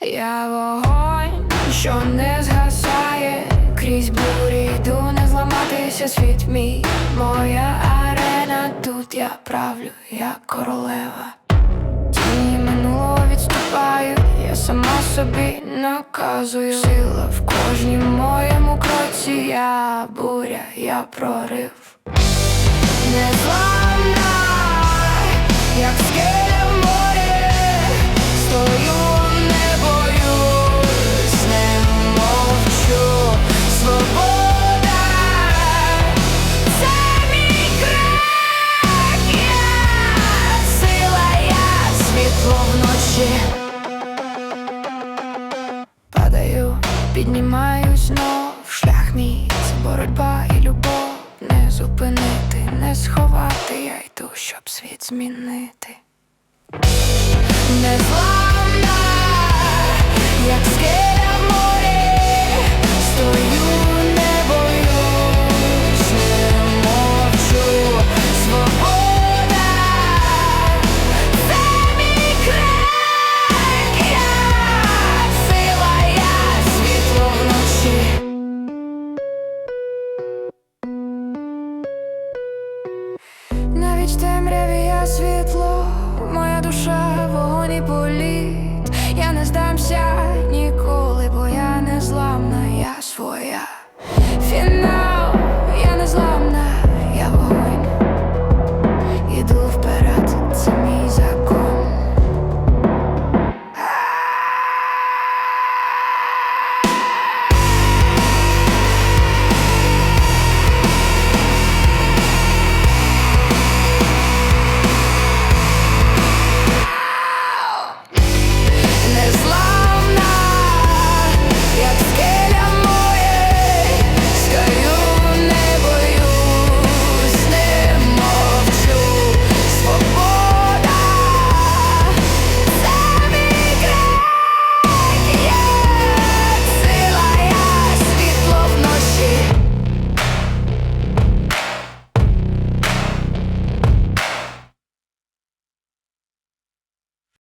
Я вогонь, що не згасає, крізь бурі йду, не зламатися світ мій, моя арена, тут я правлю, як королева. Тіні відступаю, я сама собі наказую Сила в кожній моєму кроці, я буря, я прорив. Піднімаюсь знов, шлях мій це боротьба і любов. Не зупинити, не сховати, я йду, щоб світ змінити. ніч темряві, я світло, моя душа, вогонь і політ. Я не здамся ніколи, бо я незламна я своя. Фінал